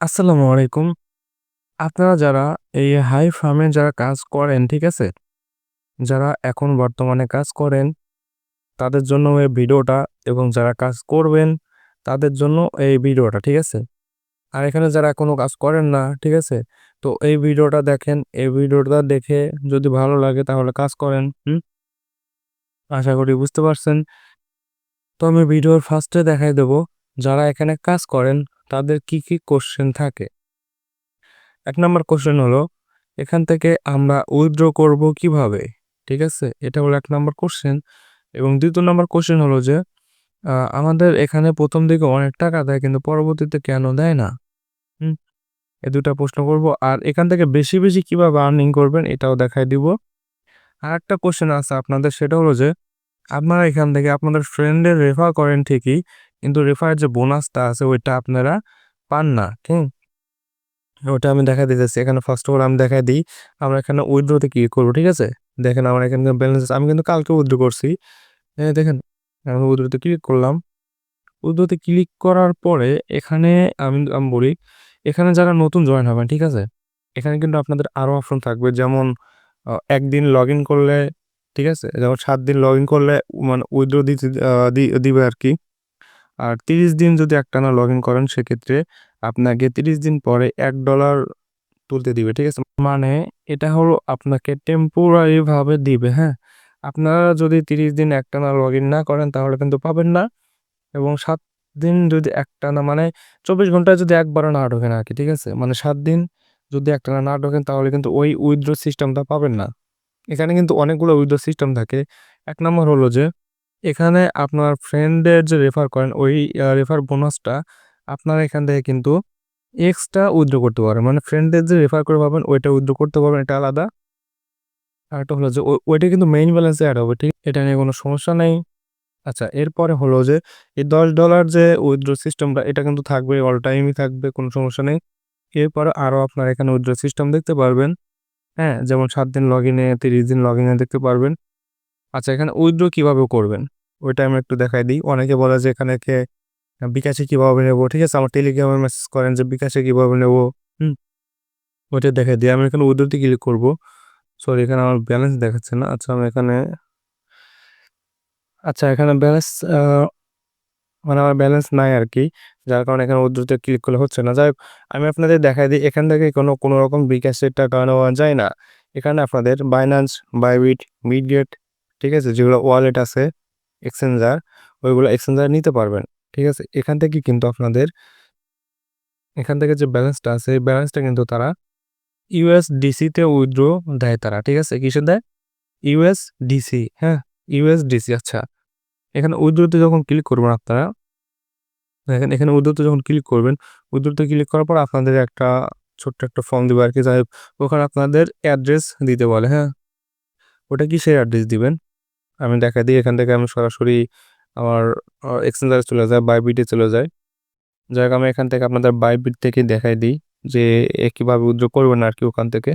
আসসালামু আলাইকুম। আপনারা যারা এই হাই ফার্মে যারা কাজ করেন, ঠিক আছে? যারা এখন বর্তমানে কাজ করেন, তাদের জন্য এই ভিডিওটা এবং যারা কাজ করবেন, তাদের জন্য এই ভিডিওটা, ঠিক আছে? আর এখানে যারা কোনো কাজ করেন না, ঠিক আছে? তো এই ভিডিওটা দেখেন, এই ভিডিওটা দেখে যদি ভালো লাগে তাহলে কাজ করেন, হুম? আশা করি বুঝতে পারছেন। তো আমি ভিডিওর ফার্স্টে দেখাই দেব, যারা এখানে কাজ করেন, তাদের কি, কি কোয়েশ্চেন থাকে। এক নম্বর কোশ্চেন হলো এখান থেকে আমরা উইথড্র করব কীভাবে? ঠিক আছে? এটা হলো এক নম্বর কোশ্চেন এবং দ্বিতীয় নম্বর কোশ্চেন হলো যে আমাদের এখানে প্রথম দিকে অনেক টাকা দেয় কিন্তু পরবর্তীতে কেন দেয় না? হুম? এ দুটা প্রশ্ন করব। আর এখান থেকে বেশি বেশি কীভাবে আর্নিং করবেন এটাও দেখাই দিব। আর একটা কোশ্চেন আছে আপনাদের সেটা হলো যে আপনারা এখান থেকে আপনাদের ফ্রেন্ডের রেফার করেন ঠিকই কিন্তু রেফারের যে বোনাসটা আছে, ওইটা আপনারা পান না ঠিক ওটা আমি দেখা দিতেছি। এখানে ফার্স্ট অফ অল আমি দেখাই দিই, আমরা এখানে উইথড্রোতে ক্লিক করব, ঠিক আছে? দেখেন আমার এখানে ব্যালেন্স আছে। আমি কিন্তু কালকে উইথড্রো করছি। হ্যাঁ দেখেন, আমি উইথড্রোতে ক্লিক করলাম। উইথড্রোতে ক্লিক করার পরে এখানে আমি আমি বলি, এখানে যারা নতুন জয়েন হবেন, ঠিক আছে? এখানে কিন্তু আপনাদের আরও অপশন থাকবে। যেমন একদিন লগ ইন করলে, ঠিক আছে? যেমন সাত দিন লগ ইন করলে মানে উইথড্রো দিতে দিবে আর কি। আর তিরিশ দিন যদি একটানা লগ ইন করেন, সেক্ষেত্রে আপনাকে তিরিশ দিন পরে এক ডলার তুলতে দিবে, ঠিক আছে? মানে এটা হলো আপনাকে টেম্পোরারিভাবে দিবে হ্যাঁ? আপনারা যদি তিরিশ দিন একটানা লগ ইন না করেন, তাহলে কিন্তু পাবেন না। এবং সাত দিন যদি একটানা মানে চব্বিশ ঘন্টায় যদি একবারও না ঢোকেন আর কি ঠিক আছে? মানে সাত দিন যদি একটানা না ঢোকেন, তাহলে কিন্তু ওই উইথড্র সিস্টেমটা পাবেন না। এখানে কিন্তু অনেকগুলো উইথড্র সিস্টেম থাকে। এক নম্বর হলো যে এখানে আপনার ফ্রেন্ডের যে রেফার করেন, ওই রেফার বোনাসটা আপনারা এখান থেকে কিন্তু এক্সট্রা উইথড্র করতে পারবেন। মানে ফ্রেন্ডদের যে রেফার করে পাবেন, ওইটা উইথড্র করতে পারবেন, এটা আলাদা। আর একটা হলো যে ওইটা কিন্তু মেইন ব্যালেন্সে অ্যাড হবে, ঠিক? এটা নিয়ে কোনো সমস্যা নেই। আচ্ছা এরপরে হলো যে, এই দশ ডলার যে উইথড্র সিস্টেমটা এটা কিন্তু থাকবে অল টাইমই থাকবে, কোনো সমস্যা নেই। এরপরে আরও আপনার এখানে উইথড্র সিস্টেম দেখতে পারবেন। হ্যাঁ যেমন সাত দিন লগ ইনে তিরিশ দিন লগ ইনে দেখতে পারবেন। আচ্ছা এখানে উইথড্র কীভাবে করবেন? ওইটা আমি একটু দেখাই দিই। অনেকে বলে যে এখানে কে, বিকাশে কীভাবে নেব? ঠিক আছে, আমার টেলিগ্রামে মেসেজ করেন যে বিকাশে কীভাবে নেব? হুম, ওইটা দেখাই দিই। আমি এখানে উইথড্রতে ক্লিক করব। সরি এখানে আমার ব্যালেন্স দেখাচ্ছে না। আচ্ছা আমি এখানে আচ্ছা এখানে ব্যালেন্স মানে আমার ব্যালেন্স নাই আর কি যার কারণে এখানে উইথড্রতে ক্লিক করলে হচ্ছে না। যাই আমি আপনাদের দেখাই দিই। এখান থেকে কোনো কোনো রকম বিকাশের টাকা নেওয়া যায় না। এখানে আপনাদের বাইন্যান্স বাইবিট মিডগেট ঠিক আছে, যেগুলো ওয়ালেট আছে এক্সচেঞ্জার ওইগুলো এক্সচেঞ্জার নিতে পারবেন, ঠিক আছে? এখান থেকে কিন্তু আপনাদের, এখান থেকে যে ব্যালেন্সটা আছে, এই ব্যালেন্সটা কিন্তু তারা ইউএসডিসিতে উইথড্র দেয় তারা, ঠিক আছে? কিসে দেয়? ইউএসডিসি হ্যাঁ? ইউএসডিসি আচ্ছা। এখানে উইথড্রোতে যখন ক্লিক করবেন আপনারা, দেখেন এখানে উইথড্রোতে যখন ক্লিক করবেন উইথড্রোতে ক্লিক করার পর আপনাদের একটা ছোট্ট একটা ফর্ম দেবে আর কি, যাই ওখানে আপনাদের অ্যাড্রেস দিতে বলে হ্যাঁ? ওটা কি সেই অ্যাড্রেস দিবেন? আমি দেখা দিই, এখান থেকে আমি সরাসরি আমার এক্সচেঞ্জারে চলে যায় বাইবিটে চলে যায়। যাই আমি এখান থেকে আপনাদের বাইবিট থেকে দেখাই দিই যে কীভাবে উদ্যোগ করবেন আর কি ওখান থেকে।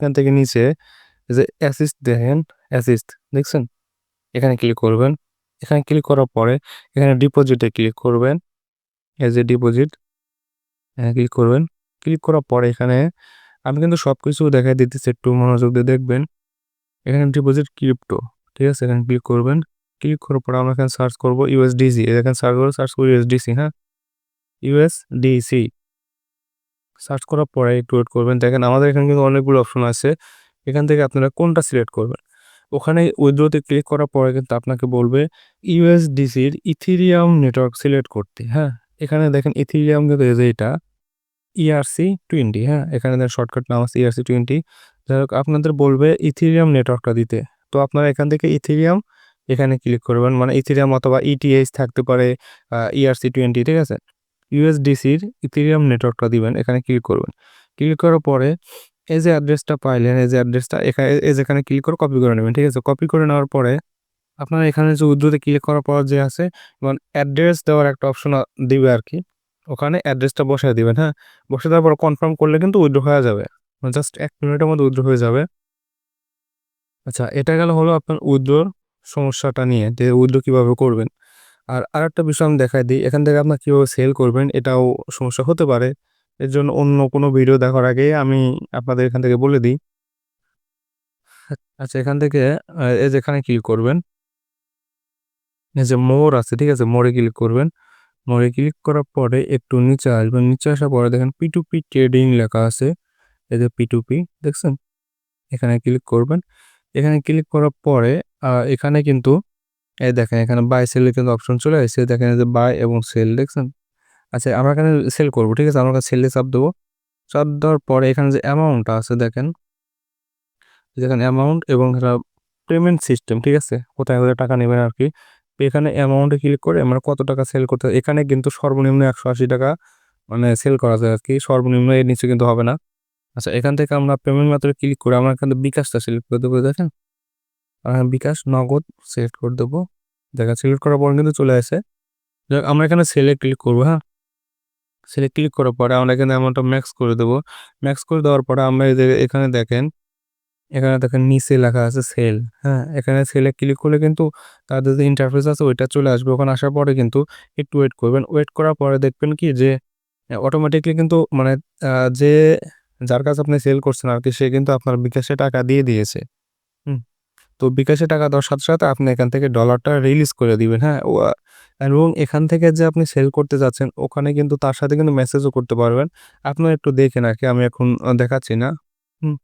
এখান থেকে নিচে যে অ্যাসিস্ট দেখেন অ্যাসিস্ট দেখছেন? এখানে ক্লিক করবেন। এখানে ক্লিক করার পরে এখানে ডিপোজিটে ক্লিক করবেন। এজ এ ডিপোজিট এখানে ক্লিক করবেন। ক্লিক করার পরে এখানে আমি কিন্তু সব কিছু দেখাই দিতেছি, একটু মনোযোগ দিয়ে দেখবেন। এখানে ডিপোজিট ক্রিপ্টো ঠিক আছে? এখানে ক্লিক করবেন। ক্লিক করার পর আমরা এখানে সার্চ করব ইউএসডিসি এখানে সার্চ করব সার্চ করব ইউএসডিসি হ্যাঁ? ইউএসডিসি সার্চ করার পরে একটু ওয়েট করবেন। দেখেন আমাদের এখানে কিন্তু অনেকগুলো অপশন আছে। এখান থেকে আপনারা কোনটা সিলেক্ট করবেন? ওখানে উইথড্রোতে ক্লিক করার পরে কিন্তু আপনাকে বলবে ইউএসডিসির ইথিরিয়াম নেটওয়ার্ক সিলেক্ট করতে হ্যাঁ? এখানে দেখেন ইথিরিয়াম কিন্তু এটা ইআরসি টোয়েন্টি হ্যাঁ? এখানে শর্টকাট নাম আছে ইআরসি টোয়েন্টি যাই হোক, আপনাদের বলবে ইথিরিয়াম নেটওয়ার্কটা দিতে। তো আপনারা এখান থেকে ইথিরিয়াম এখানে ক্লিক করবেন। মানে ইথিরিয়াম অথবা ইটিএইচ থাকতে পারে ইআরসি টোয়েন্টি ঠিক আছে? ইউএসডিসির ইথিরিয়াম নেটওয়ার্কটা দিবেন, এখানে ক্লিক করবেন। ক্লিক করার পরে এই যে অ্যাড্রেসটা পাইলেন, এই যে অ্যাড্রেসটা এখানে, এই যেখানে ক্লিক করে কপি করে নেবেন, ঠিক আছে? কপি করে নেওয়ার পরে আপনার এখানে যে উদ্রুতে ক্লিক করার পর যে আছে এবং অ্যাড্রেস দেওয়ার একটা অপশন দিবে আর কি ওখানে অ্যাড্রেসটা বসায় দিবেন হ্যাঁ? বসে দেওয়ার পর কনফার্ম করলে কিন্তু উইড্রো হয়ে যাবে। জাস্ট এক মিনিটের মধ্যে উইথড্র হয়ে যাবে। আচ্ছা এটা গেল হলো আপনার উইথড্রোর সমস্যাটা নিয়ে, যে উইথড্র কীভাবে করবেন। আর আরেকটা বিষয় আমি দেখাই দিই, এখান থেকে আপনার কীভাবে সেল করবেন, এটাও সমস্যা হতে পারে। এর জন্য অন্য কোনো ভিডিও দেখার আগে আমি আপনাদের এখান থেকে বলে দিই। আচ্ছা এখান থেকে এই যেখানে ক্লিক করবেন। এই যে মোর আছে, ঠিক আছে মোরে ক্লিক করবেন। মোরে ক্লিক করার পরে একটু নিচে আসবেন। নিচে আসার পরে দেখেন পি টু পি ট্রেডিং লেখা আছে। এই যে পি টু পি দেখছেন? এখানে ক্লিক করবেন। এখানে ক্লিক করার পরে এখানে কিন্তু, এই দেখেন এখানে বাই সেলের কিন্তু অপশন চলে আসছে। দেখেন যে বাই এবং সেল দেখছেন? আচ্ছা আমরা এখানে সেল করব, ঠিক আছে? আমরা সেলে চাপ দেবো। চাপ দেওয়ার পরে এখানে যে অ্যামাউন্টটা আছে, দেখেন। দেখেন অ্যামাউন্ট এবং এটা পেমেন্ট সিস্টেম ঠিক আছে? কোথায় কোথায় টাকা নেবেন আর কি এখানে অ্যামাউন্টে ক্লিক করে আমরা কত টাকা সেল করতে, এখানে কিন্তু সর্বনিম্ন একশো আশি টাকা মানে সেল করা যায় আর কি সর্বনিম্ন এর নিচে কিন্তু হবে না। আচ্ছা এখান থেকে আমরা পেমেন্ট মেথডে ক্লিক করে আমরা এখানে বিকাশটা সিলেক্ট করে দেবো, দেখেন। বিকাশ, নগদ সিলেক্ট করে দেবো। দেখা সিলেক্ট করার পর কিন্তু চলে আসে। আমরা এখানে সেলে ক্লিক করব হ্যাঁ? সেলে ক্লিক করার পরে আমরা এখানে অ্যামাউন্টটা ম্যাক্স করে দেবো। ম্যাক্স করে দেওয়ার পরে আমরা এখানে দেখেন এখানে দেখেন নিচে লেখা আছে সেল হ্যাঁ? এখানে সেলে ক্লিক করলে কিন্তু তাদের যে ইন্টারফেস আছে ওইটা চলে আসবে। ওখানে আসার পরে কিন্তু একটু ওয়েট করবেন। ওয়েট করার পরে দেখবেন কি যে অটোমেটিকলি কিন্তু মানে যে যার কাছে আপনি সেল করছেন আর কি, সে কিন্তু আপনার বিকাশে টাকা দিয়ে দিয়েছে। হুম, তো বিকাশে টাকা দেওয়ার সাথে সাথে আপনি এখান থেকে ডলারটা রিলিজ করে দিবেন হ্যাঁ? এবং এখান থেকে যে আপনি সেল করতে যাচ্ছেন, ওখানে কিন্তু তার সাথে কিন্তু মেসেজও করতে পারবেন। আপনার একটু দেখেন আর কি, আমি এখন দেখাচ্ছি না। হুম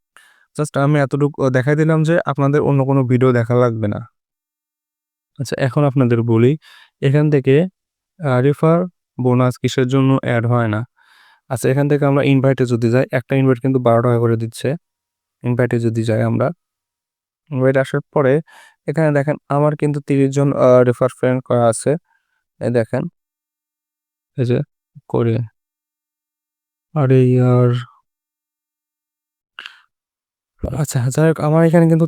জাস্ট আমি এতটুকু দেখাই দিলাম যে আপনাদের অন্য কোনো ভিডিও দেখা লাগবে না। আচ্ছা এখন আপনাদের বলি, এখান থেকে রেফার বোনাস কিসের জন্য অ্যাড হয় না? আচ্ছা এখান থেকে আমরা ইনভাইটে যদি যাই, একটা ইনভাইট কিন্তু বারো টাকা করে দিচ্ছে। ইনভাইটে যদি যাই আমরা। ইনভাইট আসার পরে, এখানে দেখেন আমার কিন্তু তিরিশ জন রেফার ফ্রেন্ড করা আছে। এই দেখেন। এই যে, করে। আরে ইয়ার। আচ্ছা যাই হোক, আমার এখানে কিন্তু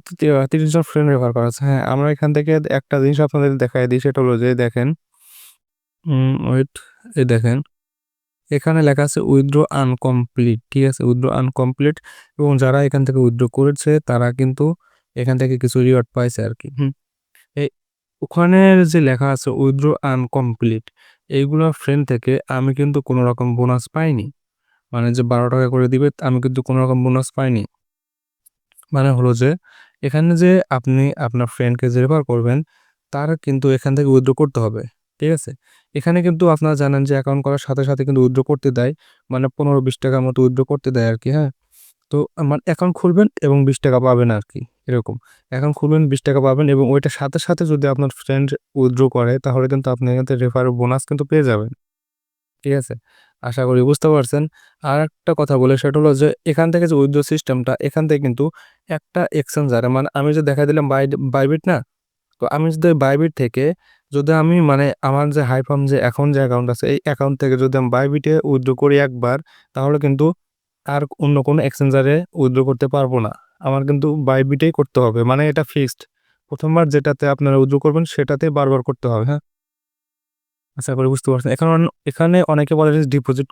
তিরিশ জন ফ্রেন্ড রেফার করা আছে। হ্যাঁ আমরা এখান থেকে একটা জিনিস আপনাদের দেখাই দিই, সেটা হলো যে, দেখেন ওয়েট এই দেখেন। এখানে লেখা আছে উইথড্র আনকমপ্লিট, ঠিক আছে? উইথড্র আনকমপ্লিট এবং যারা এখান থেকে উইথড্র করেছে তারা কিন্তু এখান থেকে কিছু রিওয়ার্ড পাইছে আর কি এই ওখানের যে লেখা আছে উইথড্র আনকমপ্লিট, এইগুলো ফ্রেন্ড থেকে আমি কিন্তু কোনো রকম বোনাস পাইনি। মানে যে বারো টাকা করে দিবে, আমি কিন্তু কোনো রকম বোনাস পাইনি। মানে হলো যে এখানে যে আপনি আপনার ফ্রেন্ডকে যে রেফার করবেন, তার কিন্তু এখান থেকে উইথড্র করতে হবে। ঠিক আছে? এখানে কিন্তু আপনারা জানেন যে অ্যাকাউন্ট করার সাথে সাথে কিন্তু উইথড্র করতে দেয়। মানে পনেরো বিশ টাকার মতো উইথড্র করতে দেয় আর কি হ্যাঁ? তো মানে অ্যাকাউন্ট খুলবেন এবং বিশ টাকা পাবেন আর কি এরকম। অ্যাকাউন্ট খুলবেন, বিশ টাকা পাবেন এবং ওইটার সাথে সাথে যদি আপনার ফ্রেন্ড উইথড্র করে, তাহলে কিন্তু আপনি এখান থেকে রেফার বোনাস কিন্তু পেয়ে যাবেন। ঠিক আছে? আশা করি বুঝতে পারছেন। আর একটা কথা বলে, সেটা হলো যে এখান থেকে যে উইথড্র সিস্টেমটা এখান থেকে কিন্তু একটা এক্সচেঞ্জারে মানে আমি যে দেখা দিলাম বাই বাইবিট না? তো আমি যদি বাইবিট থেকে যদি আমি মানে আমার যে হাই হাইফার্ম যে এখন যে অ্যাকাউন্ট আছে, এই অ্যাকাউন্ট থেকে যদি আমি বাইবিটে উইথড্র করি একবার, তাহলে কিন্তু আর অন্য কোনো এক্সচেঞ্জারে উইথড্র করতে পারব না। আমার কিন্তু বাইবিটেই করতে হবে মানে এটা ফিক্সড প্রথমবার যেটাতে আপনারা উইথড্র করবেন, সেটাতে বারবার করতে হবে হ্যাঁ? আশা করি বুঝতে পারছেন। এখন এখানে অনেকে বলে যে ডিপোজিট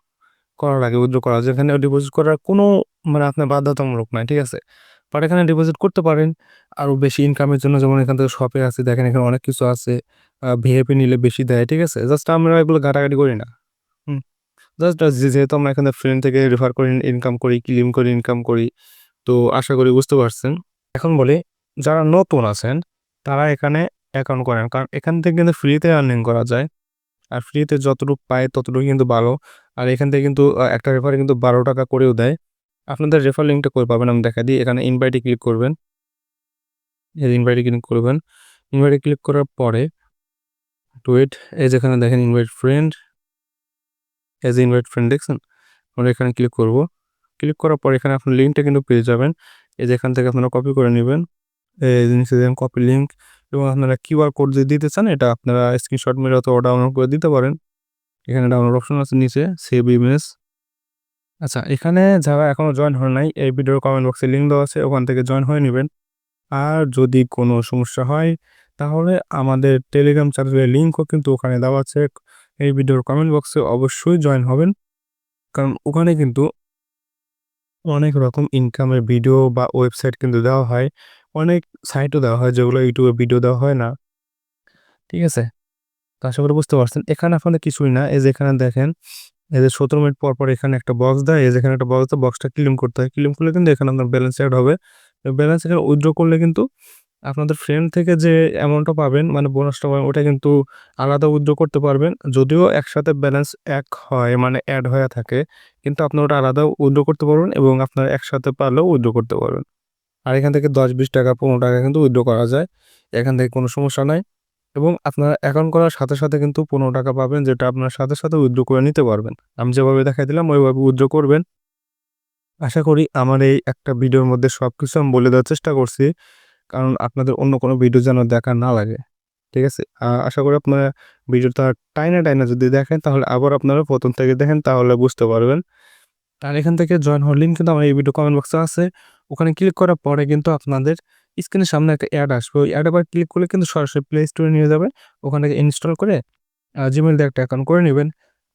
করার আগে উইথড্র করা যেখানে ডিপোজিট করার কোনো মানে আপনার বাধ্যতামূলক নাই, ঠিক আছে? বাট এখানে ডিপোজিট করতে পারেন, আরও বেশি ইনকামের জন্য, যেমন এখান থেকে শপে আছে দেখেন এখানে অনেক কিছু আছে। ভিআইপি নিলে বেশি দেয়, ঠিক আছে? জাস্ট আমরা এগুলো ঘাটাঘাটি করি না। জাস্ট যেহেতু আমরা এখানে ফ্রেন্ড থেকে রেফার করি ইনকাম করি ক্লিম করি ইনকাম করি, তো আশা করি বুঝতে পারছেন। এখন বলি, যারা নতুন আছেন, তারা এখানে অ্যাকাউন্ট করেন। কারণ এখান থেকে কিন্তু ফ্রিতে আর্নিং করা যায়। আর ফ্রিতে যতটুকু পায় ততটুকু কিন্তু ভালো। আর এখান থেকে কিন্তু একটা রেফারে কিন্তু বারো টাকা করেও দেয়। আপনাদের রেফার লিঙ্কটা করে পাবেন? আমি দেখা দিই। এখানে ইনভাইটে ক্লিক করবেন। ইনভাইটে ক্লিক করবেন। ইনভাইটে ক্লিক করার পরে টুইট এই যেখানে দেখেন invite friend as invite friend দেখছেন? আমরা এখানে ক্লিক করব। ক্লিক করার পর এখানে আপনার লিঙ্কটা কিন্তু পেয়ে যাবেন। এই যেখান থেকে আপনারা কপি করে নেবেন। এই জিনিস কপি লিঙ্ক এবং আপনারা কিউআর কোড যদি দিতে চান, এটা আপনারা স্ক্রিনশট মেরে অথবা ডাউনলোড করে দিতে পারেন। এখানে ডাউনলোড অপশন আছে নিচে সেভ ইমেজ আচ্ছা এখানে যারা এখনও জয়েন হয় নাই, এই ভিডিওর কমেন্ট বক্সে লিঙ্ক দেওয়া আছে, ওখান থেকে জয়েন হয়ে নেবেন। আর যদি কোনো সমস্যা হয় তাহলে আমাদের টেলিগ্রাম চ্যানেলের লিঙ্কও কিন্তু ওখানে দেওয়া আছে। এই ভিডিওর কমেন্ট বক্সে অবশ্যই জয়েন হবেন। কারণ ওখানে কিন্তু অনেক রকম ইনকামের ভিডিও বা ওয়েবসাইট কিন্তু দেওয়া হয়। অনেক সাইটও দেওয়া হয় যেগুলো ইউটিউবে ভিডিও দেওয়া হয় না। ঠিক আছে? তো আশা করি বুঝতে পারছেন। এখানে আপনাদের কিছুই না। এই যে এখানে দেখেন এদের সতেরো মিনিট পর পর এখানে একটা বক্স দেয়। এই যেখানে একটা বক্স দেয় বক্সটা ক্লিম করতে হয়। ক্লিম করলে কিন্তু এখানে আপনার ব্যালেন্স অ্যাড হবে। ব্যালেন্স এখানে উইথড্র করলে কিন্তু আপনাদের ফ্রেন্ড থেকে যে অ্যামাউন্টটা পাবেন মানে বোনাসটা পাবেন, ওটা কিন্তু আলাদা উইথড্র করতে পারবেন। যদিও একসাথে ব্যালেন্স এক হয় মানে অ্যাড হয়ে থাকে, কিন্তু আপনি ওটা আলাদা উইথড্র করতে পারবেন এবং আপনার একসাথে পারলেও উইথড্র করতে পারবেন। আর এখান থেকে দশ বিশ টাকা, পনেরো টাকা কিন্তু উইথড্র করা যায়, এখান থেকে কোনো সমস্যা নাই। এবং আপনারা অ্যাকাউন্ট করার সাথে সাথে কিন্তু পনেরো টাকা পাবেন, যেটা আপনার সাথে সাথে উইথড্র করে নিতে পারবেন। আমি যেভাবে দেখাই দিলাম, ওইভাবে উইথড্র করবেন। আশা করি আমার এই একটা ভিডিওর মধ্যে সব কিছু আমি বলে দেওয়ার চেষ্টা করছি। কারণ আপনাদের অন্য কোনো ভিডিও যেন দেখা না লাগে, ঠিক আছে? আশা করি আপনারা ভিডিওটা টাইনা টাইনা যদি দেখেন, তাহলে আবার আপনারা প্রথম থেকে দেখেন, তাহলে বুঝতে পারবেন। আর এখান থেকে জয়েন হওয়ার লিঙ্ক কিন্তু আমার এই ভিডিও কমেন্ট বক্সে আছে। ওখানে ক্লিক করার পরে কিন্তু আপনাদের স্ক্রিনের সামনে একটা অ্যাড আসবে। ওই অ্যাড আবার ক্লিক করলে কিন্তু সরাসরি প্লে স্টোরে নিয়ে যাবে ওখান ইনস্টল করে জিমেল দিয়ে একটা অ্যাকাউন্ট করে নেবেন।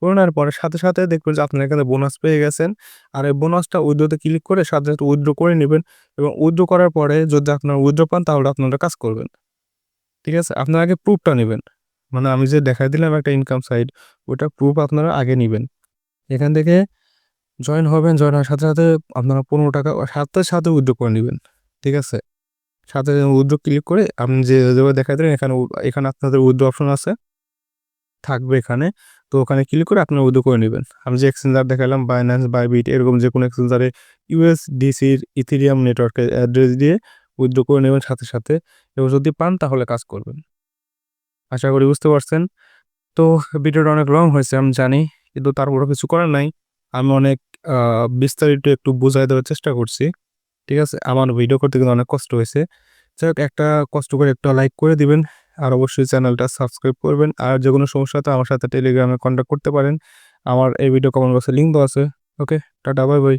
করে নেওয়ার পরে সাথে সাথে দেখবেন যে আপনারা এখানে বোনাস পেয়ে গেছেন। আর এই বোনাসটা উইথড্রোতে ক্লিক করে সাথে সাথে উইথড্রো করে নেবেন এবং উইথড্রো করার পরে যদি আপনারা উইথড্রো পান তাহলে আপনারা কাজ করবেন। ঠিক আছে? আপনারা আগে প্রুফটা নেবেন। মানে আমি যে দেখাই দিলাম একটা ইনকাম সাইড ওটা প্রুফ আপনারা আগে নেবেন। এখান থেকে জয়েন হবেন জয়েন হওয়ার সাথে সাথে আপনারা পনেরো টাকা সাথে সাথে উইথড্রো করে নেবেন। ঠিক আছে? সাথে উইথড্রো ক্লিক করে আপনি যে দেখাই দিলেন এখানে এখানে আপনাদের উইথড্রো অপশন আছে। থাকবে এখানে। তো ওখানে ক্লিক করে আপনারা উইথড্রো করে নেবেন। আমি যে এক্সচেঞ্জার দেখালাম বাইন্যান্স বাইবিট এরকম যে কোনো এক্সচেঞ্জারে ইউএসডিসির ইথিরিয়াম নেটওয়ার্কের অ্যাড্রেস দিয়ে উইথড্রো করে নেবেন সাথে সাথে এবং যদি পান তাহলে কাজ করবেন। আশা করি বুঝতে পারছেন। তো ভিডিওটা অনেক লং হয়েছে, আমি জানি, কিন্তু তারপরও কিছু করার নাই। আমি অনেক বিস্তারিত একটু বোঝাই দেওয়ার চেষ্টা করছি, ঠিক আছে? আমার ভিডিও করতে কিন্তু অনেক কষ্ট হয়েছে। যাই হোক, একটা কষ্ট করে একটা লাইক করে দিবেন। আর অবশ্যই চ্যানেলটা সাবস্ক্রাইব করবেন। আর যে কোনো সমস্যা তো আমার সাথে টেলিগ্রামে কন্ট্যাক্ট করতে পারেন। আমার এই ভিডিও কমেন্ট বক্সে লিঙ্ক দেওয়া আছে। ওকে টাটা বাই বাই